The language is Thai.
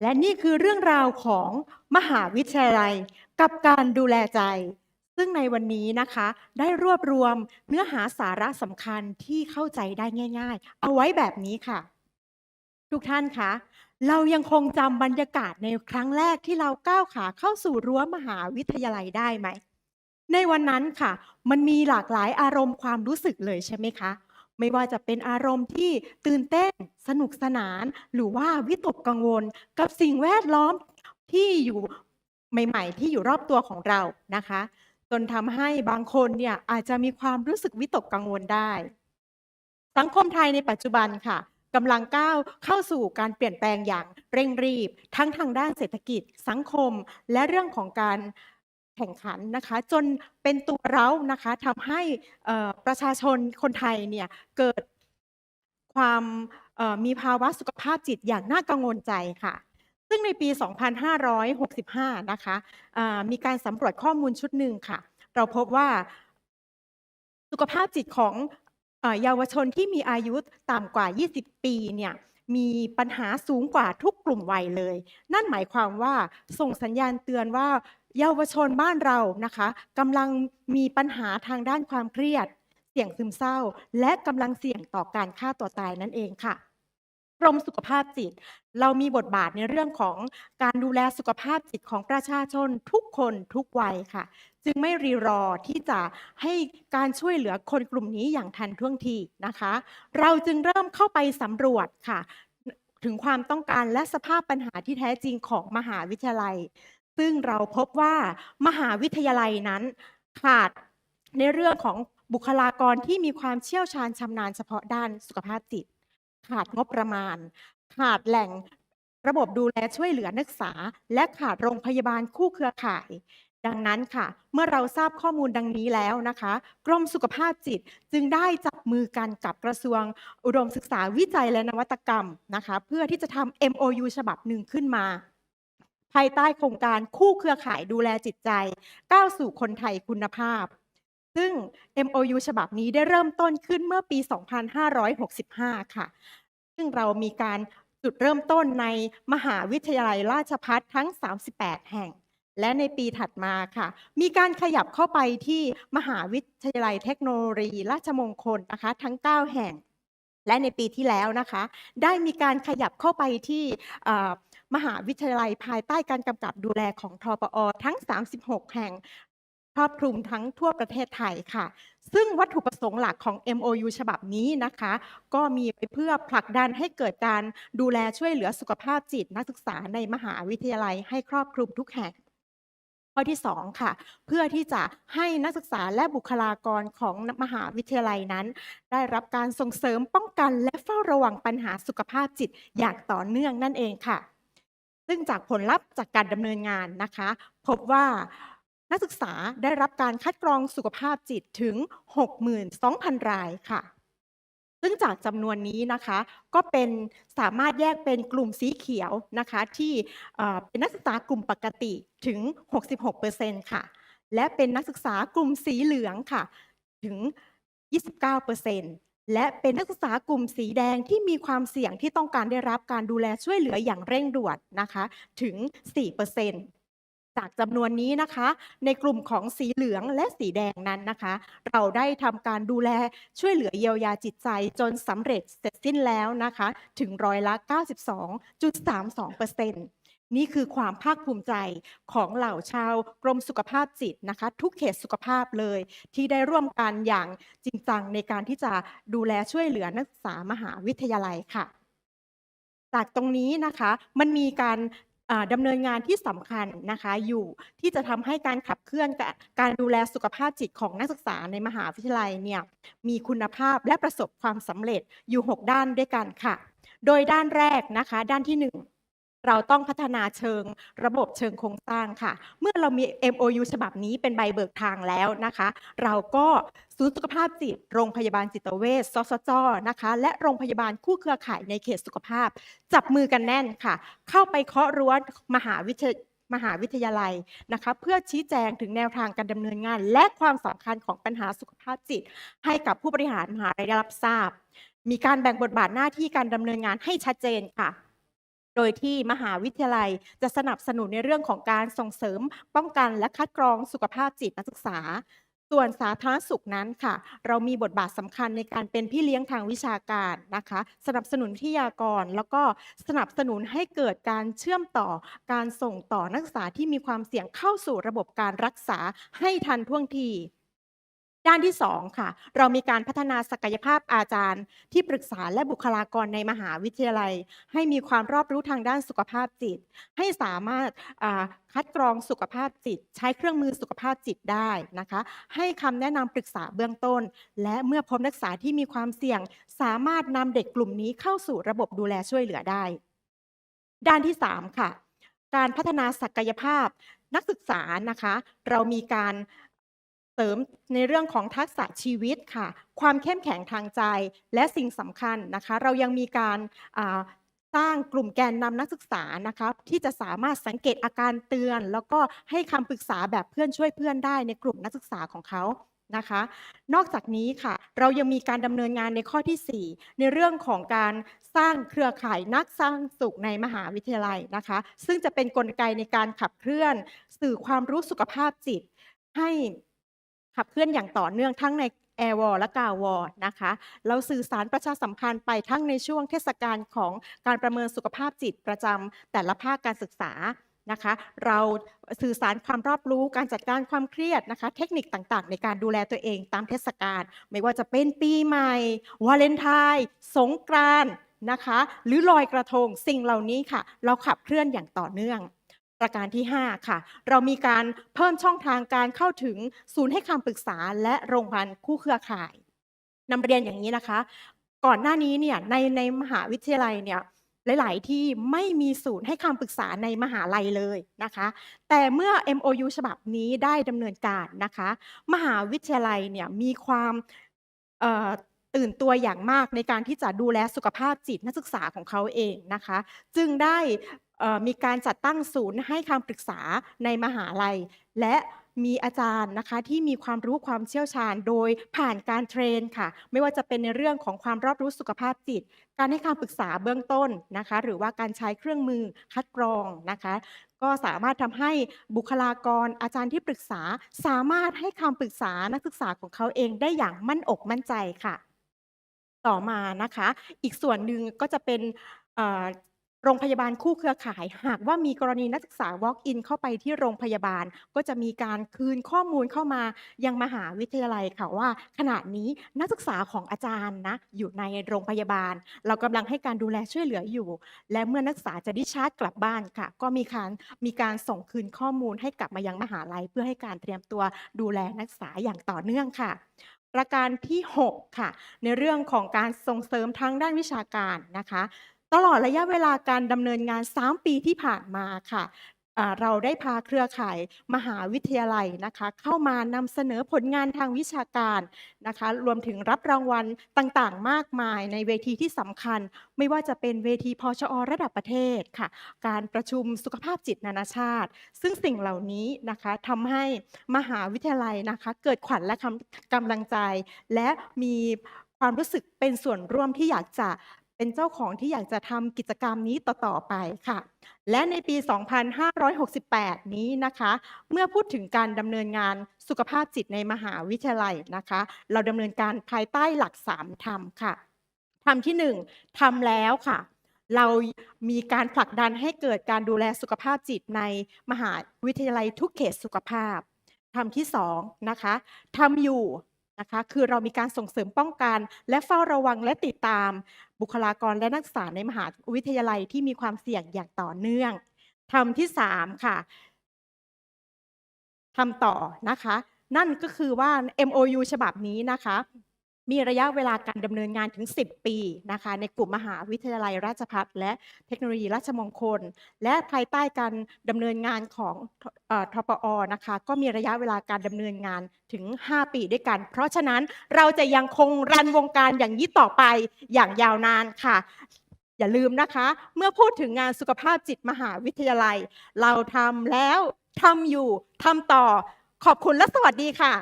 และนี่คือเรื่องราวของมหาวิทยาลัยกับการดูแลใจ ซึ่งในวันนี้นะคะ ได้รวบรวมเนื้อหาสาระสำคัญที่เข้าใจได้ง่าย ๆ เอาไว้แบบนี้ค่ะ ทุกท่านคะเรายังคงจำบรรยากาศในครั้งแรกที่เราก้าวขาเข้าสู่รั้วมหาวิทยาลัยได้ไหม ในวันนั้นค่ะ มันมีหลากหลายอารมณ์ความรู้สึกเลยใช่ไหมคะ ไม่ว่าจะเป็นอารมณ์ที่ตื่นเต้น สนุกสนาน หรือว่าวิตกกังวล กับสิ่งแวดล้อมที่อยู่ใหม่ ๆ ที่อยู่รอบตัวของเรานะคะ จนทำให้บางคนเนี่ยอาจจะมีความรู้สึกวิตกกังวลได้ สังคมไทยในปัจจุบันค่ะกำลังก้าวเข้าสู่การเปลี่ยนแปลงอย่างเร่งรีบ ทั้งทางด้านเศรษฐกิจ สังคม และเรื่องของการ แข่งขันนะคะ จนเป็นตัวเรานะคะทำให้ประชาชนคนไทยเนี่ยเกิดความมีภาวะสุขภาพจิตอย่างน่ากังวลใจค่ะ ซึ่งในปี 2565 นะคะมีการสำรวจข้อมูลชุดหนึ่งค่ะ เราพบว่าสุขภาพจิตของเยาวชนที่มีอายุต่ำกว่า 20 ปีเนี่ย มีปัญหาสูงกว่าทุกกลุ่มวัยเลย นั่นหมายความว่าส่งสัญญาณเตือนว่าเยาวชนบ้านเรานะคะกำลังมีปัญหาทางด้านความเครียด เสี่ยงซึมเศร้า และกำลังเสี่ยงต่อการฆ่าตัวตายนั่นเองค่ะ กรมสุขภาพจิต เรามีบทบาทในเรื่องของการดูแลสุขภาพจิตของประชาชนทุกคนทุกวัยค่ะ จึงไม่รีรอที่จะให้การช่วยเหลือคนกลุ่มนี้อย่างทันท่วงทีนะคะ เราจึงเริ่มเข้าไปสำรวจค่ะ ถึงความต้องการและสภาพปัญหาที่แท้จริงของมหาวิทยาลัย ซึ่งเราพบว่ามหาวิทยาลัยนั้นขาดในเรื่องของบุคลากรที่มีความเชี่ยวชาญชำนาญเฉพาะด้านสุขภาพจิต ขาดงบประมาณ ขาดแหล่งระบบดูแลช่วยเหลือนักศึกษา และขาดโรงพยาบาลคู่เครือข่าย ดังนั้นค่ะ เมื่อเราทราบข้อมูลดังนี้แล้วนะคะ กรมสุขภาพจิตจึงได้จับมือกันกับกระทรวงอุดมศึกษาวิจัยและนวัตกรรมนะคะ เพื่อที่จะทำ MOU ฉบับหนึ่งขึ้นมา ภายใต้โครงการคู่เครือข่ายดูแลจิตใจ ก้าวสู่คนไทยคุณภาพ ซึ่ง MOU ฉบับนี้ได้เริ่มต้นขึ้นเมื่อปี 2565 ค่ะ ซึ่งเรามีการจุดเริ่มต้นในมหาวิทยาลัยราชภัฏทั้ง 38 แห่ง และในปีถัดมาค่ะ มีการขยับเข้าไปที่มหาวิทยาลัยเทคโนโลยีราชมงคลนะคะทั้ง 9 แห่ง และในปีที่แล้วนะคะ ได้มีการขยับเข้าไปที่มหาวิทยาลัยภายใต้การกำกับดูแลของทปอทั้ง 36 แห่ง ครอบคลุมทั้งทั่วประเทศไทยค่ะ ซึ่งวัตถุประสงค์หลักของ MOU ฉบับนี้นะคะ ก็มีไปเพื่อผลักดันให้เกิดการดูแลช่วยเหลือสุขภาพจิตนักศึกษาในมหาวิทยาลัยให้ครอบคลุมทุกแห่งข้อที่ 2 ค่ะ เพื่อที่จะให้นักศึกษาและบุคลากรของมหาวิทยาลัยนั้น ได้รับการส่งเสริมป้องกันและเฝ้าระวังปัญหาสุขภาพจิตอย่างต่อเนื่องนั่นเองค่ะ ซึ่งจากผลลัพธ์จากการดำเนินงานนะคะ พบว่า นักศึกษาได้รับการคัดกรองสุขภาพจิตถึง 62,000 รายค่ะ ซึ่งจากจำนวนนี้นะคะ ก็เป็นสามารถแยกเป็นกลุ่มสีเขียวนะคะ ที่เอ่อเป็นนักศึกษากลุ่มปกติถึง 66%ค่ะ และเป็นนักศึกษากลุ่มสีเหลืองค่ะ ถึง 29%และเป็นนักศึกษากลุ่มสีแดงที่มีความเสี่ยงที่ต้องการได้รับการดูแลช่วยเหลืออย่างเร่งด่วนนะคะ ถึง 4% จากจำนวนนี้นะคะ ในกลุ่มของสีเหลืองและสีแดงนั้นนะคะ เราได้ทำการดูแลช่วยเหลือเยียวยาจิตใจจนสำเร็จเสร็จสิ้นแล้วนะคะ ถึงร้อยละ 92.32%นี่คือความภาคภูมิใจของเหล่าชาวกรมสุขภาพจิตนะคะ ทุกเขตสุขภาพเลย ที่ได้ร่วมกันอย่างจริงจังในการที่จะดูแลช่วยเหลือนักศึกษามหาวิทยาลัยค่ะ จากตรงนี้นะคะมันมีการ ดำเนินงานที่สำคัญนะคะอยู่ที่จะทำให้การขับเคลื่อนการดูแลสุขภาพจิตของนักศึกษาในมหาวิทยาลัยเนี่ยมีคุณภาพและประสบความสำเร็จอยู่ 6 ด้านด้วยกันค่ะ โดยด้านแรกนะคะด้านที่ 1 เราต้องพัฒนาเชิงระบบเชิงโครงสร้างค่ะ เมื่อเรามี MOU ฉบับนี้เป็นใบเบิกทางแล้วนะคะ เราก็ศูนย์สุขภาพจิต โรงพยาบาลจิตเวชสสจนะคะ และโรงพยาบาลคู่เครือข่ายในเขตสุขภาพ จับมือกันแน่นค่ะ เข้าไปเคาะรั้วมหาวิทยมหาวิทยาลัยนะคะเพื่อชี้แจงถึงแนวทางการดำเนินงาน และความสำคัญของปัญหาสุขภาพจิต ให้กับผู้บริหารมหาลัยได้รับทราบ มีการแบ่งบทบาทหน้าที่การดำเนินงานให้ชัดเจนค่ะ โดยที่มหาวิทยาลัยจะสนับสนุนในเรื่องของการส่งเสริม ป้องกันและคัดกรองสุขภาพจิตนักศึกษา ส่วนสาธารณสุขนั้นค่ะ เรามีบทบาทสำคัญในการเป็นพี่เลี้ยงทางวิชาการนะคะ สนับสนุนวิทยากร แล้วก็สนับสนุนให้เกิดการเชื่อมต่อการส่งต่อนักศึกษาที่มีความเสี่ยงเข้าสู่ระบบการรักษาให้ทันท่วงที ด้านที่ 2 ค่ะ เรามีการพัฒนาศักยภาพอาจารย์ ที่ปรึกษาและบุคลากรในมหาวิทยาลัย ให้มีความรอบรู้ทางด้านสุขภาพจิต ให้สามารถคัดกรองสุขภาพจิต ใช้เครื่องมือสุขภาพจิตได้นะคะ ให้คำแนะนำปรึกษาเบื้องต้น และเมื่อพบนักศึกษาที่มีความเสี่ยง สามารถนำเด็กกลุ่มนี้เข้าสู่ระบบดูแลช่วยเหลือได้ ด้านที่ 3 ค่ะ การพัฒนาศักยภาพนักศึกษานะคะ เรามีการ เสริมในเรื่องของทักษะชีวิตค่ะ ความเข้มแข็งทางใจ และสิ่งสำคัญนะคะ เรายังมีการสร้างกลุ่มแกนนำนักศึกษานะคะที่จะสามารถสังเกตอาการเตือน แล้วก็ให้คำปรึกษาแบบเพื่อนช่วยเพื่อนได้ในกลุ่มนักศึกษาของเขานะคะ นอกจากนี้ค่ะ เรายังมีการดำเนินงานในข้อทีสี่4 ในเรื่องของการสร้างเครือข่ายนักสร้างสุขในมหาวิทยาลัยนะคะ ซึ่งจะเป็นกลไกในการขับเคลื่อน สื่อความรู้สุขภาพจิต ให้ ขับเคลื่อนอย่างต่อเนื่องทั้งในแอร์วอลและกาวอนะคะ เราสื่อสารประชาสัมพันธ์ไปทั้งในช่วงเทศกาลของการประเมินสุขภาพจิตประจำแต่ละภาคการศึกษานะคะ เราสื่อสารความรอบรู้การจัดการความเครียดนะคะ เทคนิคต่างๆ ในการดูแลตัวเองตามเทศกาลไม่ว่าจะเป็นปีใหม่ วาเลนไทน์สงกรานต์นะคะ หรือลอยกระทงสิ่งเหล่านี้ค่ะ เราขับเคลื่อนอย่างต่อเนื่อง ประการที่ 5 ค่ะ เรามีการเพิ่มช่องทางการเข้าถึงศูนย์ให้คำปรึกษาและโรงพยาบาลคู่เครือข่ายนำเรียนอย่างนี้นะคะ ก่อนหน้านี้เนี่ยในในมหาวิทยาลัยเนี่ยหลาย ๆ ที่ไม่มีศูนย์ให้คำปรึกษาในมหาลัยเลยนะคะ แต่เมื่อ MOU ฉบับนี้ได้ดำเนินการนะคะ มหาวิทยาลัยเนี่ยมีความตื่นตัวอย่างมากในการที่จะดูแลสุขภาพจิตนักศึกษาของเขาเองนะคะ จึงได้ มีการจัดตั้งศูนย์ให้คำปรึกษาในมหาลัย และมีอาจารย์นะคะที่มีความรู้ความเชี่ยวชาญโดยผ่านการเทรนค่ะ ไม่ว่าจะเป็นในเรื่องของความรอบรู้สุขภาพจิต การให้คำปรึกษาเบื้องต้นนะคะ หรือว่าการใช้เครื่องมือคัดกรองนะคะ ก็สามารถทำให้บุคลากรอาจารย์ที่ปรึกษาสามารถให้คำปรึกษานักศึกษาของเขาเองได้อย่างมั่นอกมั่นใจค่ะ ต่อมานะคะ อีกส่วนหนึ่งก็จะเป็น รงพยาบาลคู่เครือข่าย หากว่ามีกรณีนักศึกษา walk in เข้าไปที่โรงพยาบาล ก็จะมีการคืนข้อมูลเข้ามายังมหาวิทยาลัยค่ะว่า ขณะนี้นักศึกษาของอาจารย์นะอยู่ในโรงพยาบาล เรากำลังให้การดูแลช่วยเหลืออยู่ และเมื่อนักศึกษาจะดิชาร์จกลับบ้านค่ะ ก็มีการมีการส่งคืนข้อมูลให้กลับมายังมหาลัย เพื่อให้การเตรียมตัวดูแลนักศึกษาอย่างต่อเนื่องค่ะประการที่ 6 ค่ะ ในเรื่องของการส่งเสริมทางด้านวิชาการนะคะ ตลอดระยะเวลาการดำเนินงาน 3 ปีที่ผ่านมาค่ะเราได้พาเครือข่ายมหาวิทยาลัยนะคะเข้ามานำเสนอผลงานทางวิชาการนะคะรวมถึงรับรางวัลต่างๆ มากมายในเวทีที่สำคัญ ไม่ว่าจะเป็นเวทีพชอระดับประเทศค่ะการประชุมสุขภาพจิตนานาชาติ ซึ่งสิ่งเหล่านี้นะคะทำให้มหาวิทยาลัยนะคะเกิดขวัญและกำกำลังใจ และมีความรู้สึกเป็นส่วนร่วมที่อยากจะ เป็นเจ้าของที่อยากจะทำกิจกรรมนี้ต่อ ๆ ไปค่ะ และในปี 2568 นี้นะคะ เมื่อพูดถึงการดำเนินงานสุขภาพจิตในมหาวิทยาลัยนะคะ เราดำเนินการภายใต้หลัก 3 ธรรมค่ะ ธรรมที่ 1ทำแล้วค่ะ เรามีการผลักดันให้เกิดการดูแลสุขภาพจิตในมหาวิทยาลัยทุกเขตสุขภาพธรรมที่2นะคะทำอยู่ นะคะคือเรามีการส่งเสริมป้องกัน และเฝ้าระวังและติดตาม บุคลากรและนักศึกษาในมหาวิทยาลัยที่มีความเสี่ยงอย่างต่อเนื่องทำที่3ค่ะทำต่อนะคะ นั่นก็คือว่า MOU ฉบับนี้นะคะ มีระยะเวลาการดำเนินงานถึง 10 ปีนะคะในกลุ่มมหาวิทยาลัยราชภัฏและเทคโนโลยีราชมงคล และภายใต้การดำเนินงานของอทปอนะคะก็มีระยะเวลาการดำเนินงานถึง 5 ปีด้วยกัน เพราะฉะนั้นเราจะยังคงรันวงการอย่างนี้ต่อไปอย่างยาวนานค่ะอย่าลืมนะคะ เมื่อพูดถึงงานสุขภาพจิตมหาวิทยาลัย เราทำแล้วทำอยู่ทำต่อขอบคุณและสวัสดีค่ะ